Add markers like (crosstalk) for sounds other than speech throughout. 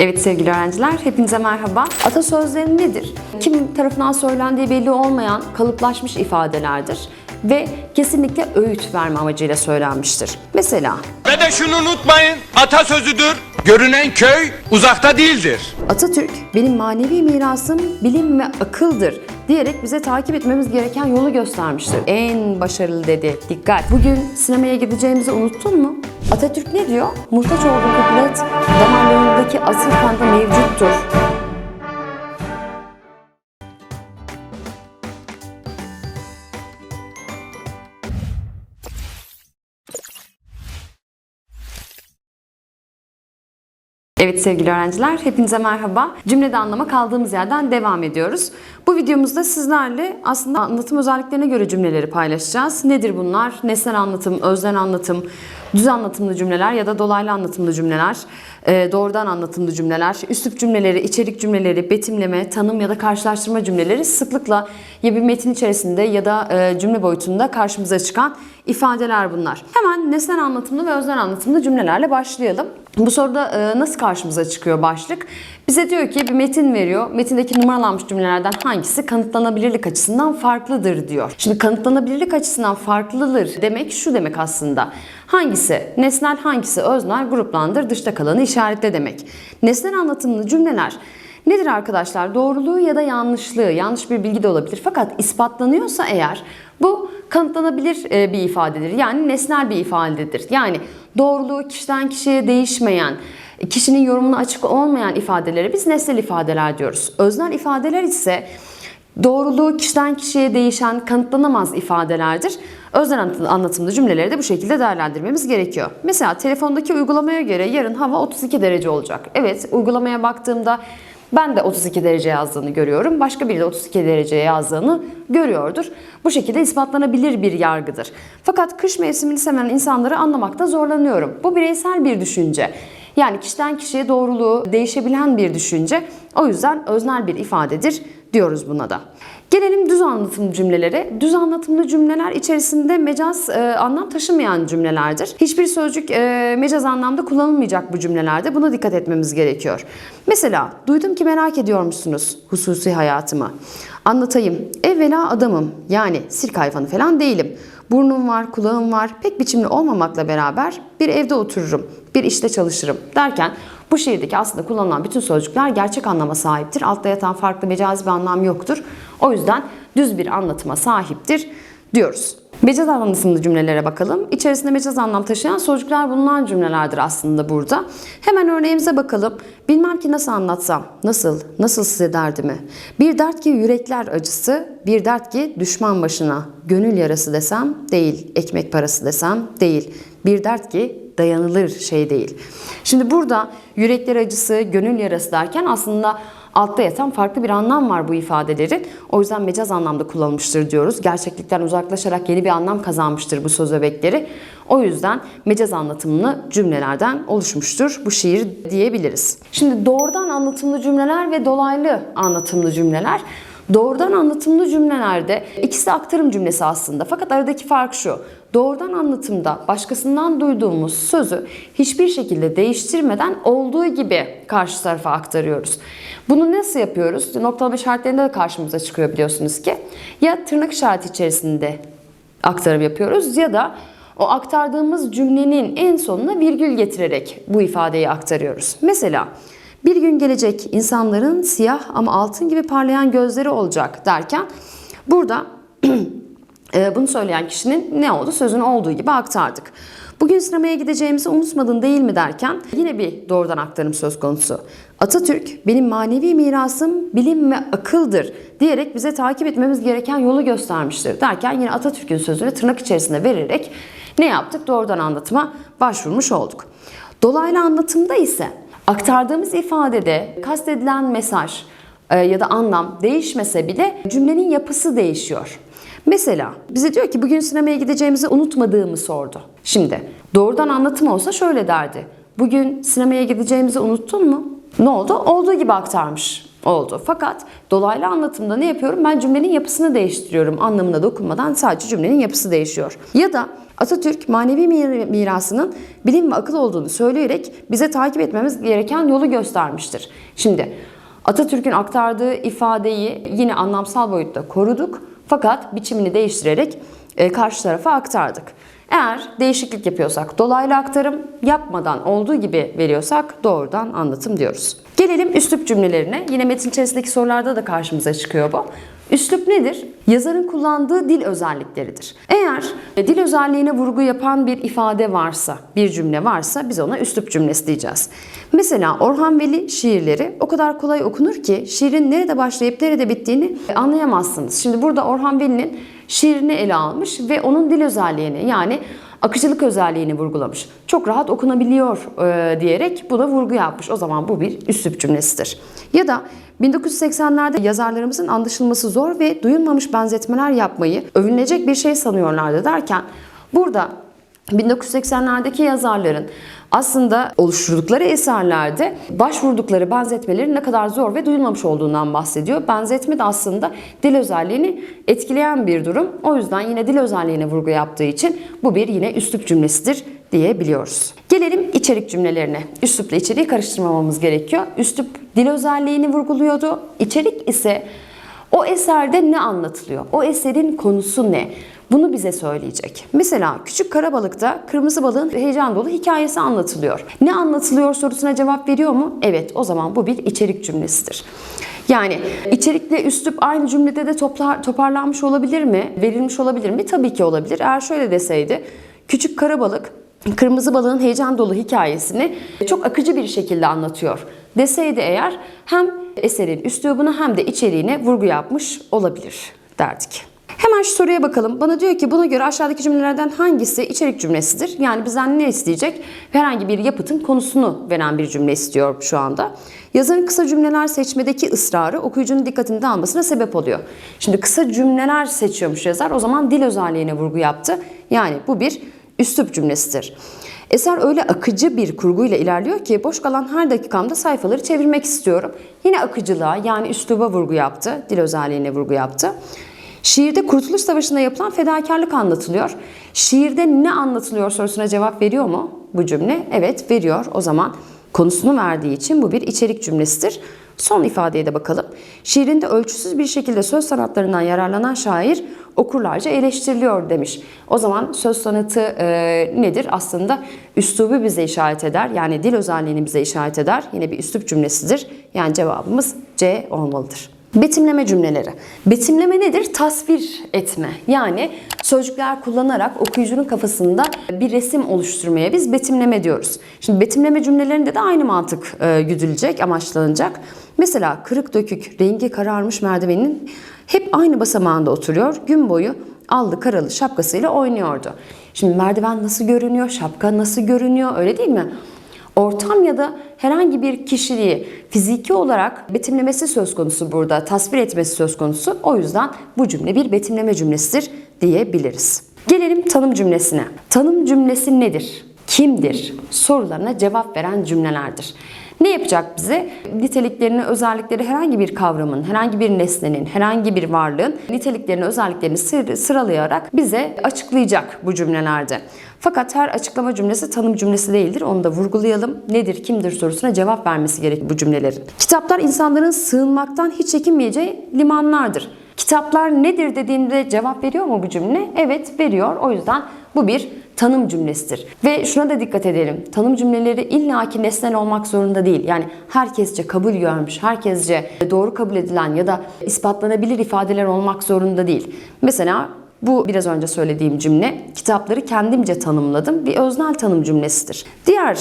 Evet sevgili öğrenciler, hepinize merhaba. Atasözleri nedir? Kim tarafından söylendiği belli olmayan kalıplaşmış ifadelerdir ve kesinlikle öğüt verme amacıyla söylenmiştir. Mesela Ve de şunu unutmayın, atasözüdür. Görünen köy uzakta değildir. Atatürk benim manevi mirasım bilim ve akıldır diyerek bize takip etmemiz gereken yolu göstermiştir. En başarılı dedi. Dikkat! Bugün sinemaya gideceğimizi unuttun mu? Atatürk ne diyor? Muhtaç olduğun kudret damarlarındaki asil kanda mevcuttur. Evet sevgili öğrenciler, hepinize merhaba. Cümlede anlama kaldığımız yerden devam ediyoruz. Bu videomuzda sizlerle aslında anlatım özelliklerine göre cümleleri paylaşacağız. Nedir bunlar? Nesnel anlatım, özden anlatım, düz anlatımlı cümleler ya da dolaylı anlatımlı cümleler, e, doğrudan anlatımlı cümleler, üslup cümleleri, içerik cümleleri, betimleme, tanım ya da karşılaştırma cümleleri sıklıkla ya bir metin içerisinde ya da e, cümle boyutunda karşımıza çıkan ifadeler bunlar. Hemen nesnel anlatımlı ve özden anlatımlı cümlelerle başlayalım. Bu soruda e, nasıl karşımıza çıkıyor başlık? Bize diyor ki bir metin veriyor. Metindeki numaralanmış cümlelerden hangisi kanıtlanabilirlik açısından farklıdır diyor. Şimdi kanıtlanabilirlik açısından farklıdır demek şu demek aslında. Hangisi nesnel hangisi öznel gruplandır dışta kalanı işaretle demek. Nesnel anlatımlı cümleler Nedir arkadaşlar? Doğruluğu ya da yanlışlığı, yanlış bir bilgi de olabilir. Fakat ispatlanıyorsa eğer bu kanıtlanabilir e, bir ifadedir. Yani nesnel bir ifadedir. Yani doğruluğu kişiden kişiye değişmeyen, kişinin yorumuna açık olmayan ifadelere biz nesnel ifadeler diyoruz. Öznel ifadeler ise doğruluğu kişiden kişiye değişen, kanıtlanamaz ifadelerdir. Öznel anlatımlı cümleleri de bu şekilde değerlendirmemiz gerekiyor. Mesela telefondaki uygulamaya göre yarın hava 32 derece olacak. Evet, uygulamaya baktığımda ben de 32 derece yazdığını görüyorum. Başka biri de 32 derece yazdığını görüyordur. Bu şekilde ispatlanabilir bir yargıdır. Fakat kış mevsimini seven insanları anlamakta zorlanıyorum. Bu bireysel bir düşünce. Yani kişiden kişiye doğruluğu değişebilen bir düşünce. O yüzden öznel bir ifadedir diyoruz buna da. Gelelim düz anlatımlı cümlelere. Düz anlatımlı cümleler içerisinde mecaz e, anlam taşımayan cümlelerdir. Hiçbir sözcük e, mecaz anlamda kullanılmayacak bu cümlelerde. Buna dikkat etmemiz gerekiyor. Mesela duydum ki merak ediyormuşsunuz hususi hayatımı. Anlatayım. Evvela adamım. Yani sirk hayvanı falan değilim. Burnum var, kulağım var. Pek biçimli olmamakla beraber bir evde otururum, bir işte çalışırım derken bu şiirdeki aslında kullanılan bütün sözcükler gerçek anlama sahiptir. Altta yatan farklı mecazi bir anlam yoktur. O yüzden düz bir anlatıma sahiptir diyoruz. Mecaz anlamlı cümlelere bakalım. İçerisinde mecaz anlam taşıyan sözcükler bulunan cümlelerdir aslında burada. Hemen örneğimize bakalım. Bilmem ki nasıl anlatsam, nasıl, nasıl size derdimi. Bir dert ki yürekler acısı, bir dert ki düşman başına. Gönül yarası desem değil, ekmek parası desem değil. Bir dert ki dayanılır şey değil. Şimdi burada yürekler acısı, gönül yarası derken aslında altta yatan farklı bir anlam var bu ifadelerin. O yüzden mecaz anlamda kullanılmıştır diyoruz. Gerçeklikten uzaklaşarak yeni bir anlam kazanmıştır bu söz öbekleri. O yüzden mecaz anlatımlı cümlelerden oluşmuştur bu şiir diyebiliriz. Şimdi doğrudan anlatımlı cümleler ve dolaylı anlatımlı cümleler. Doğrudan anlatımlı cümlelerde ikisi aktarım cümlesi aslında. Fakat aradaki fark şu. Doğrudan anlatımda başkasından duyduğumuz sözü hiçbir şekilde değiştirmeden olduğu gibi karşı tarafa aktarıyoruz. Bunu nasıl yapıyoruz? Noktalama işaretlerinde de karşımıza çıkıyor biliyorsunuz ki. Ya tırnak işareti içerisinde aktarım yapıyoruz ya da o aktardığımız cümlenin en sonuna virgül getirerek bu ifadeyi aktarıyoruz. Mesela bir gün gelecek insanların siyah ama altın gibi parlayan gözleri olacak derken burada (clears throat) bunu söyleyen kişinin ne oldu? Sözün olduğu gibi aktardık. Bugün sinemaya gideceğimizi unutmadın değil mi derken yine bir doğrudan aktarım söz konusu. Atatürk benim manevi mirasım bilim ve akıldır diyerek bize takip etmemiz gereken yolu göstermiştir derken yine Atatürk'ün sözünü tırnak içerisinde vererek ne yaptık? Doğrudan anlatıma başvurmuş olduk. Dolaylı anlatımda ise aktardığımız ifadede kastedilen mesaj e, ya da anlam değişmese bile cümlenin yapısı değişiyor. Mesela bize diyor ki bugün sinemaya gideceğimizi unutmadığımı sordu. Şimdi doğrudan anlatım olsa şöyle derdi. Bugün sinemaya gideceğimizi unuttun mu? Ne oldu? Olduğu gibi aktarmış. oldu. Fakat dolaylı anlatımda ne yapıyorum? Ben cümlenin yapısını değiştiriyorum. Anlamına dokunmadan sadece cümlenin yapısı değişiyor. Ya da Atatürk manevi mir- mirasının bilim ve akıl olduğunu söyleyerek bize takip etmemiz gereken yolu göstermiştir. Şimdi Atatürk'ün aktardığı ifadeyi yine anlamsal boyutta koruduk fakat biçimini değiştirerek e, karşı tarafa aktardık. Eğer değişiklik yapıyorsak dolaylı aktarım, yapmadan olduğu gibi veriyorsak doğrudan anlatım diyoruz. Gelelim üslup cümlelerine. Yine metin içerisindeki sorularda da karşımıza çıkıyor bu. Üslup nedir? Yazarın kullandığı dil özellikleridir. Eğer e, dil özelliğine vurgu yapan bir ifade varsa, bir cümle varsa biz ona üslup cümlesi diyeceğiz. Mesela Orhan Veli şiirleri o kadar kolay okunur ki şiirin nerede başlayıp nerede bittiğini anlayamazsınız. Şimdi burada Orhan Veli'nin şiirini ele almış ve onun dil özelliğini yani akıcılık özelliğini vurgulamış. Çok rahat okunabiliyor e, diyerek buna vurgu yapmış. O zaman bu bir üslup cümlesidir. Ya da 1980'lerde yazarlarımızın anlaşılması zor ve duyulmamış benzetmeler yapmayı övünülecek bir şey sanıyorlardı derken burada 1980'lerdeki yazarların aslında oluşturdukları eserlerde başvurdukları benzetmelerin ne kadar zor ve duyulmamış olduğundan bahsediyor. Benzetme de aslında dil özelliğini etkileyen bir durum. O yüzden yine dil özelliğine vurgu yaptığı için bu bir yine üslup cümlesidir diyebiliyoruz. Gelelim içerik cümlelerine. Üslupla içeriği karıştırmamamız gerekiyor. Üslup dil özelliğini vurguluyordu. İçerik ise o eserde ne anlatılıyor? O eserin konusu ne? Bunu bize söyleyecek. Mesela Küçük Karabalık'ta kırmızı balığın heyecan dolu hikayesi anlatılıyor. Ne anlatılıyor sorusuna cevap veriyor mu? Evet, o zaman bu bir içerik cümlesidir. Yani içerikle üslup aynı cümlede de toplar, toparlanmış olabilir mi? Verilmiş olabilir mi? Tabii ki olabilir. Eğer şöyle deseydi, Küçük Karabalık Kırmızı balığın heyecan dolu hikayesini çok akıcı bir şekilde anlatıyor deseydi eğer hem eserin üslubuna hem de içeriğine vurgu yapmış olabilir derdik. Hemen soruya bakalım. Bana diyor ki buna göre aşağıdaki cümlelerden hangisi içerik cümlesidir? Yani bizden ne isteyecek? Herhangi bir yapıtın konusunu veren bir cümle istiyor şu anda. Yazarın kısa cümleler seçmedeki ısrarı okuyucunun dikkatini dağılmasına sebep oluyor. Şimdi kısa cümleler seçiyormuş yazar. O zaman dil özelliğine vurgu yaptı. Yani bu bir üslup cümlesidir. Eser öyle akıcı bir kurguyla ilerliyor ki boş kalan her dakikamda sayfaları çevirmek istiyorum. Yine akıcılığa yani üsluba vurgu yaptı, dil özelliğine vurgu yaptı. Şiirde Kurtuluş Savaşı'nda yapılan fedakarlık anlatılıyor. Şiirde ne anlatılıyor sorusuna cevap veriyor mu bu cümle? Evet veriyor. O zaman konusunu verdiği için bu bir içerik cümlesidir. Son ifadeye de bakalım. Şiirinde ölçüsüz bir şekilde söz sanatlarından yararlanan şair okurlarca eleştiriliyor demiş. O zaman söz sanatı e, nedir? Aslında üslubu bize işaret eder. Yani dil özelliğini bize işaret eder. Yine bir üslup cümlesidir. Yani cevabımız C olmalıdır. Betimleme cümleleri. Betimleme nedir? Tasvir etme. Yani sözcükler kullanarak okuyucunun kafasında bir resim oluşturmaya biz betimleme diyoruz. Şimdi betimleme cümlelerinde de aynı mantık e, güdülecek, amaçlanacak. Mesela kırık dökük, rengi kararmış merdivenin hep aynı basamağında oturuyor. Gün boyu aldı karalı şapkasıyla oynuyordu. Şimdi merdiven nasıl görünüyor, şapka nasıl görünüyor öyle değil mi? Ortam ya da herhangi bir kişiliği fiziki olarak betimlemesi söz konusu burada, tasvir etmesi söz konusu. O yüzden bu cümle bir betimleme cümlesidir diyebiliriz. Gelelim tanım cümlesine. Tanım cümlesi nedir? Kimdir? Sorularına cevap veren cümlelerdir. Ne yapacak bize? Niteliklerini, özellikleri herhangi bir kavramın, herhangi bir nesnenin, herhangi bir varlığın niteliklerini, özelliklerini sır- sıralayarak bize açıklayacak bu cümlelerde. Fakat her açıklama cümlesi tanım cümlesi değildir. Onu da vurgulayalım. Nedir, kimdir sorusuna cevap vermesi gerek bu cümlelerin. Kitaplar insanların sığınmaktan hiç çekinmeyeceği limanlardır. Kitaplar nedir dediğimde cevap veriyor mu bu cümle? Evet veriyor. O yüzden bu bir tanım cümlesidir. Ve şuna da dikkat edelim. Tanım cümleleri illaki nesnel olmak zorunda değil. Yani herkesce kabul görmüş, herkesce doğru kabul edilen ya da ispatlanabilir ifadeler olmak zorunda değil. Mesela bu biraz önce söylediğim cümle kitapları kendimce tanımladım bir öznel tanım cümlesidir. Diğer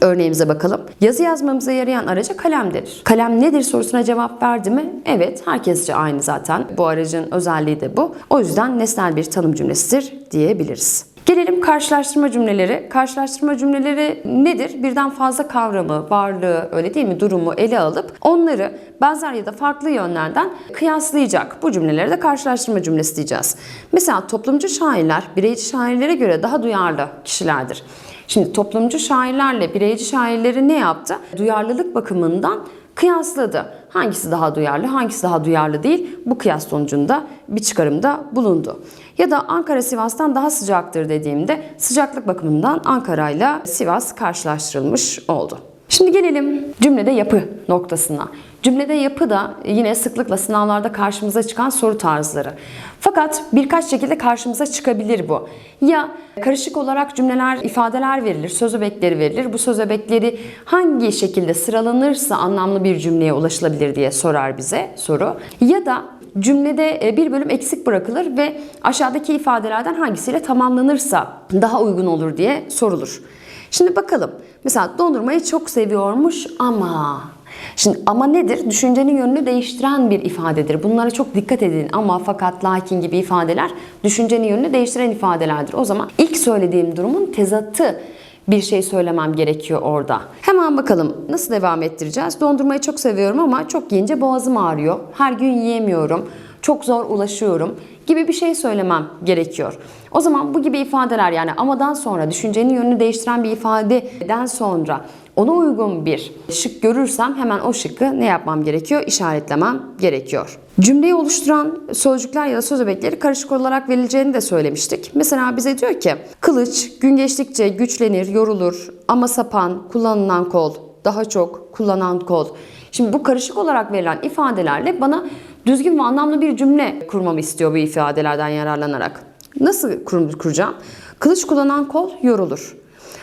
örneğimize bakalım. Yazı yazmamıza yarayan araca kalem denir. Kalem nedir sorusuna cevap verdi mi? Evet, herkesce aynı zaten. Bu aracın özelliği de bu. O yüzden nesnel bir tanım cümlesidir diyebiliriz. Gelelim karşılaştırma cümleleri. Karşılaştırma cümleleri nedir? Birden fazla kavramı, varlığı, öyle değil mi, durumu ele alıp onları benzer ya da farklı yönlerden kıyaslayacak. Bu cümlelere de karşılaştırma cümlesi diyeceğiz. Mesela toplumcu şairler bireyci şairlere göre daha duyarlı kişilerdir. Şimdi toplumcu şairlerle bireyci şairleri ne yaptı? Duyarlılık bakımından kıyasladı. Hangisi daha duyarlı, hangisi daha duyarlı değil bu kıyas sonucunda bir çıkarımda bulundu. Ya da Ankara Sivas'tan daha sıcaktır dediğimde sıcaklık bakımından Ankara ile Sivas karşılaştırılmış oldu. Şimdi gelelim cümlede yapı noktasına. Cümlede yapı da yine sıklıkla sınavlarda karşımıza çıkan soru tarzları. Fakat birkaç şekilde karşımıza çıkabilir bu. Ya karışık olarak cümleler, ifadeler verilir, söz öbekleri verilir. Bu söz öbekleri hangi şekilde sıralanırsa anlamlı bir cümleye ulaşılabilir diye sorar bize soru. Ya da cümlede e, bir bölüm eksik bırakılır ve aşağıdaki ifadelerden hangisiyle tamamlanırsa daha uygun olur diye sorulur. Şimdi bakalım. Mesela dondurmayı çok seviyormuş ama. Şimdi ama nedir? Düşüncenin yönünü değiştiren bir ifadedir. Bunlara çok dikkat edin. Ama, fakat, lakin gibi ifadeler düşüncenin yönünü değiştiren ifadelerdir. O zaman ilk söylediğim durumun tezatı bir şey söylemem gerekiyor orada. Hemen bakalım nasıl devam ettireceğiz? Dondurmayı çok seviyorum ama çok yiyince boğazım ağrıyor. Her gün yiyemiyorum. Çok zor ulaşıyorum gibi bir şey söylemem gerekiyor. O zaman bu gibi ifadeler yani amadan sonra düşüncenin yönünü değiştiren bir ifadeden sonra ona uygun bir şık görürsem hemen o şıkkı ne yapmam gerekiyor? İşaretlemem gerekiyor. Cümleyi oluşturan sözcükler ya da söz öbekleri karışık olarak verileceğini de söylemiştik. Mesela bize diyor ki kılıç gün geçtikçe güçlenir, yorulur ama sapan, kullanılan kol, daha çok kullanan kol. Şimdi bu karışık olarak verilen ifadelerle bana düzgün ve anlamlı bir cümle kurmamı istiyor bu ifadelerden yararlanarak. Nasıl kur- kuracağım? Kılıç kullanan kol yorulur.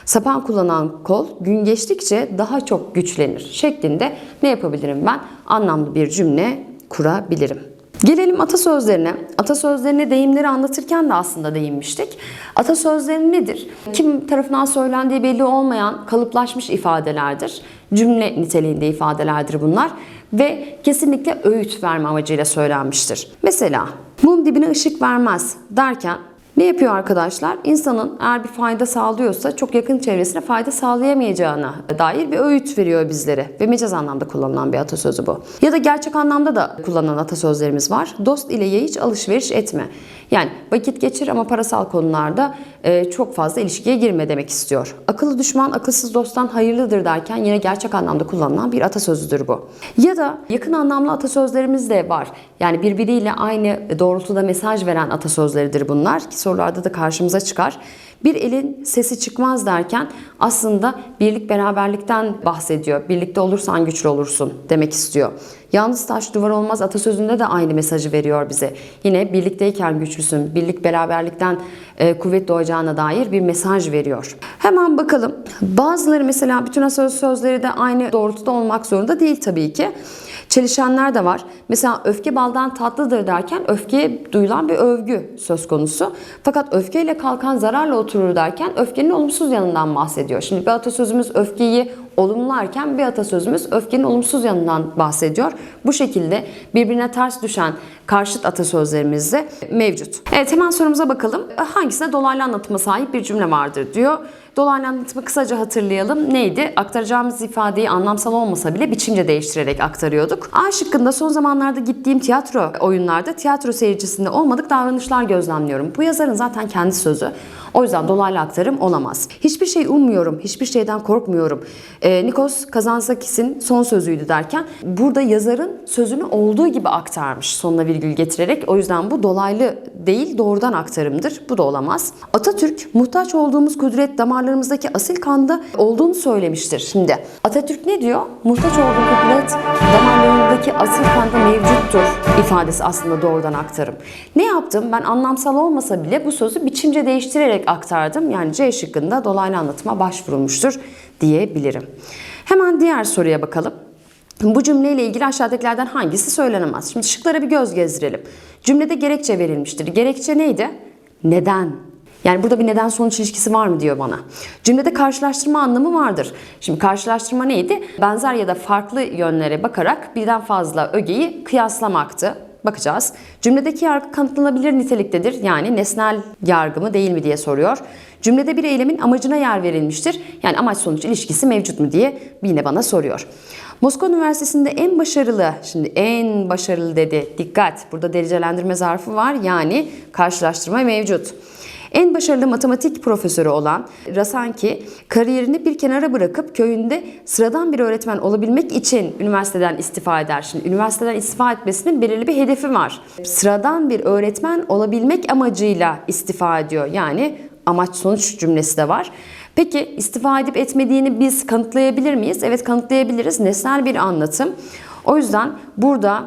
Sapan kullanan kol gün geçtikçe daha çok güçlenir şeklinde ne yapabilirim ben? Anlamlı bir cümle kurabilirim. Gelelim atasözlerine. Atasözlerine deyimleri anlatırken de aslında değinmiştik. Atasözleri nedir? Kim tarafından söylendiği belli olmayan kalıplaşmış ifadelerdir. Cümle niteliğinde ifadelerdir bunlar ve kesinlikle öğüt verme amacıyla söylenmiştir. Mesela mum dibine ışık vermez derken ne yapıyor arkadaşlar? İnsanın eğer bir fayda sağlıyorsa çok yakın çevresine fayda sağlayamayacağına dair bir öğüt veriyor bizlere. Ve mecaz anlamda kullanılan bir atasözü bu. Ya da gerçek anlamda da kullanılan atasözlerimiz var. Dost ile ye hiç alışveriş etme. Yani vakit geçir ama parasal konularda e, çok fazla ilişkiye girme demek istiyor. Akıllı düşman akılsız dosttan hayırlıdır derken yine gerçek anlamda kullanılan bir atasözüdür bu. Ya da yakın anlamlı atasözlerimiz de var. Yani birbiriyle aynı doğrultuda mesaj veren atasözleridir bunlar ki sorularda da karşımıza çıkar. Bir elin sesi çıkmaz derken aslında birlik beraberlikten bahsediyor. Birlikte olursan güçlü olursun demek istiyor. Yalnız taş duvar olmaz atasözünde de aynı mesajı veriyor bize. Yine birlikteyken güçlüsün, birlik beraberlikten e, kuvvet doğacağına dair bir mesaj veriyor. Hemen bakalım. Bazıları mesela bütün atasöz sözleri de aynı doğrultuda olmak zorunda değil tabii ki. Çelişenler de var. Mesela öfke baldan tatlıdır derken öfkeye duyulan bir övgü söz konusu. Fakat öfkeyle kalkan zararla oturur derken öfkenin olumsuz yanından bahsediyor. Şimdi bir atasözümüz öfkeyi olumlarken bir atasözümüz öfkenin olumsuz yanından bahsediyor. Bu şekilde birbirine ters düşen karşıt atasözlerimiz de mevcut. Evet hemen sorumuza bakalım. Hangisine dolaylı anlatıma sahip bir cümle vardır diyor. Dolaylı anlatımı kısaca hatırlayalım. Neydi? Aktaracağımız ifadeyi anlamsal olmasa bile biçimce değiştirerek aktarıyorduk. A şıkkında son zamanlarda gittiğim tiyatro oyunlarda tiyatro seyircisinde olmadık davranışlar gözlemliyorum. Bu yazarın zaten kendi sözü. O yüzden dolaylı aktarım olamaz. Hiçbir şey ummuyorum, hiçbir şeyden korkmuyorum. Ee, Nikos Kazantzakis'in son sözüydü derken burada yazarın sözünü olduğu gibi aktarmış sonuna virgül getirerek. O yüzden bu dolaylı değil doğrudan aktarımdır. Bu da olamaz. Atatürk muhtaç olduğumuz kudret damarlarımızdaki asil kanda olduğunu söylemiştir. Şimdi Atatürk ne diyor? Muhtaç olduğu kudret damarlarındaki asil kanda mevcuttur ifadesi aslında doğrudan aktarım. Ne yaptım? Ben anlamsal olmasa bile bu sözü biçimce değiştirerek aktardım. Yani C şıkkında dolaylı anlatıma başvurulmuştur diyebilirim. Hemen diğer soruya bakalım. Bu cümleyle ilgili aşağıdakilerden hangisi söylenemez? Şimdi şıklara bir göz gezdirelim. Cümlede gerekçe verilmiştir. Gerekçe neydi? Neden? Yani burada bir neden sonuç ilişkisi var mı diyor bana. Cümlede karşılaştırma anlamı vardır. Şimdi karşılaştırma neydi? Benzer ya da farklı yönlere bakarak birden fazla ögeyi kıyaslamaktı. Bakacağız. Cümledeki yargı kanıtlanabilir niteliktedir. Yani nesnel yargı mı değil mi diye soruyor. Cümlede bir eylemin amacına yer verilmiştir. Yani amaç sonuç ilişkisi mevcut mu diye yine bana soruyor. Moskova Üniversitesi'nde en başarılı, şimdi en başarılı dedi. Dikkat, burada derecelendirme zarfı var. Yani karşılaştırma mevcut. En başarılı matematik profesörü olan Rasanki kariyerini bir kenara bırakıp köyünde sıradan bir öğretmen olabilmek için üniversiteden istifa eder. Şimdi üniversiteden istifa etmesinin belirli bir hedefi var. Sıradan bir öğretmen olabilmek amacıyla istifa ediyor. Yani amaç sonuç cümlesi de var. Peki istifa edip etmediğini biz kanıtlayabilir miyiz? Evet kanıtlayabiliriz. Nesnel bir anlatım. O yüzden burada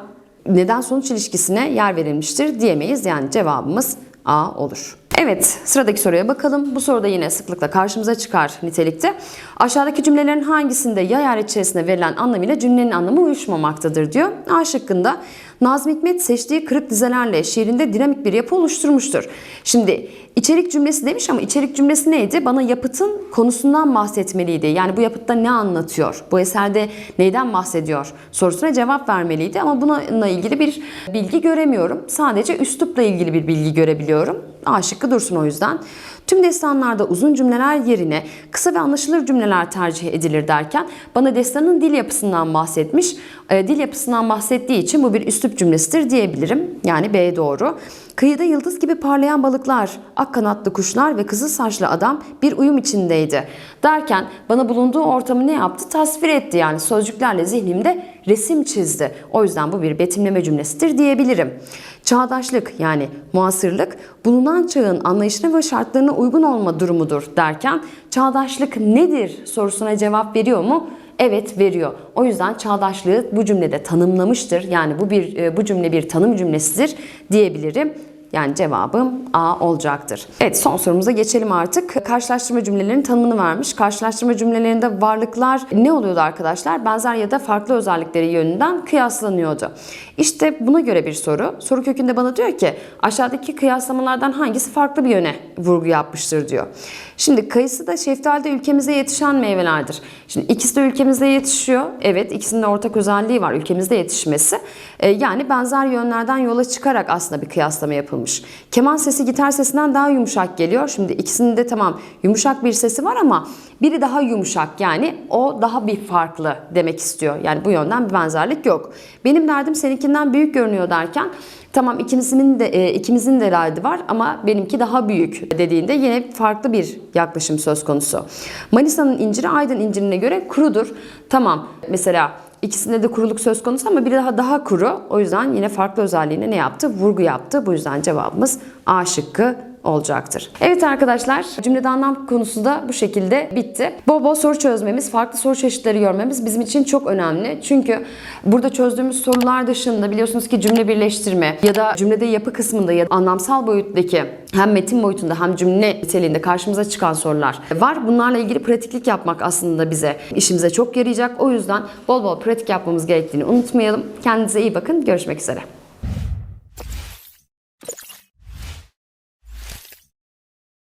neden sonuç ilişkisine yer verilmiştir diyemeyiz. Yani cevabımız A olur. Evet, sıradaki soruya bakalım. Bu soruda yine sıklıkla karşımıza çıkar nitelikte. Aşağıdaki cümlelerin hangisinde ya yer içerisinde verilen anlamıyla cümlenin anlamı uyuşmamaktadır diyor. A şıkkında Nazım Hikmet seçtiği kırık dizelerle şiirinde dinamik bir yapı oluşturmuştur. Şimdi içerik cümlesi demiş ama içerik cümlesi neydi? Bana yapıtın konusundan bahsetmeliydi. Yani bu yapıtta ne anlatıyor? Bu eserde neyden bahsediyor? Sorusuna cevap vermeliydi ama bununla ilgili bir bilgi göremiyorum. Sadece üslupla ilgili bir bilgi görebiliyorum. A dursun o yüzden. Tüm destanlarda uzun cümleler yerine kısa ve anlaşılır cümleler tercih edilir derken bana destanın dil yapısından bahsetmiş. E, dil yapısından bahsettiği için bu bir üslup cümlesidir diyebilirim. Yani B doğru. Kıyıda yıldız gibi parlayan balıklar, ak kanatlı kuşlar ve kızıl saçlı adam bir uyum içindeydi. Derken bana bulunduğu ortamı ne yaptı? Tasvir etti yani sözcüklerle zihnimde resim çizdi. O yüzden bu bir betimleme cümlesidir diyebilirim. Çağdaşlık yani muasırlık bulunan çağın anlayışına ve şartlarına uygun olma durumudur derken çağdaşlık nedir sorusuna cevap veriyor mu? Evet veriyor. O yüzden çağdaşlığı bu cümlede tanımlamıştır. Yani bu bir e, bu cümle bir tanım cümlesidir diyebilirim. Yani cevabım A olacaktır. Evet son sorumuza geçelim artık. Karşılaştırma cümlelerinin tanımını vermiş. Karşılaştırma cümlelerinde varlıklar ne oluyordu arkadaşlar? Benzer ya da farklı özellikleri yönünden kıyaslanıyordu. İşte buna göre bir soru. Soru kökünde bana diyor ki aşağıdaki kıyaslamalardan hangisi farklı bir yöne vurgu yapmıştır diyor. Şimdi kayısı da şeftali de ülkemizde yetişen meyvelerdir. Şimdi ikisi de ülkemizde yetişiyor. Evet ikisinin de ortak özelliği var ülkemizde yetişmesi. Ee, yani benzer yönlerden yola çıkarak aslında bir kıyaslama yapılmış. Keman sesi gitar sesinden daha yumuşak geliyor. Şimdi ikisinin de tamam yumuşak bir sesi var ama biri daha yumuşak yani o daha bir farklı demek istiyor. Yani bu yönden bir benzerlik yok. Benim derdim seninkinden büyük görünüyor derken Tamam ikimizin de e, ikimizin de derdi var ama benimki daha büyük dediğinde yine farklı bir yaklaşım söz konusu. Manisa'nın inciri Aydın incirine göre kurudur. Tamam mesela ikisinde de kuruluk söz konusu ama biri daha daha kuru. O yüzden yine farklı özelliğine ne yaptı? Vurgu yaptı. Bu yüzden cevabımız A şıkkı olacaktır. Evet arkadaşlar cümlede anlam konusu da bu şekilde bitti. Bol bol soru çözmemiz, farklı soru çeşitleri görmemiz bizim için çok önemli. Çünkü burada çözdüğümüz sorular dışında biliyorsunuz ki cümle birleştirme ya da cümlede yapı kısmında ya da anlamsal boyuttaki hem metin boyutunda hem cümle niteliğinde karşımıza çıkan sorular var. Bunlarla ilgili pratiklik yapmak aslında bize işimize çok yarayacak. O yüzden bol bol pratik yapmamız gerektiğini unutmayalım. Kendinize iyi bakın. Görüşmek üzere.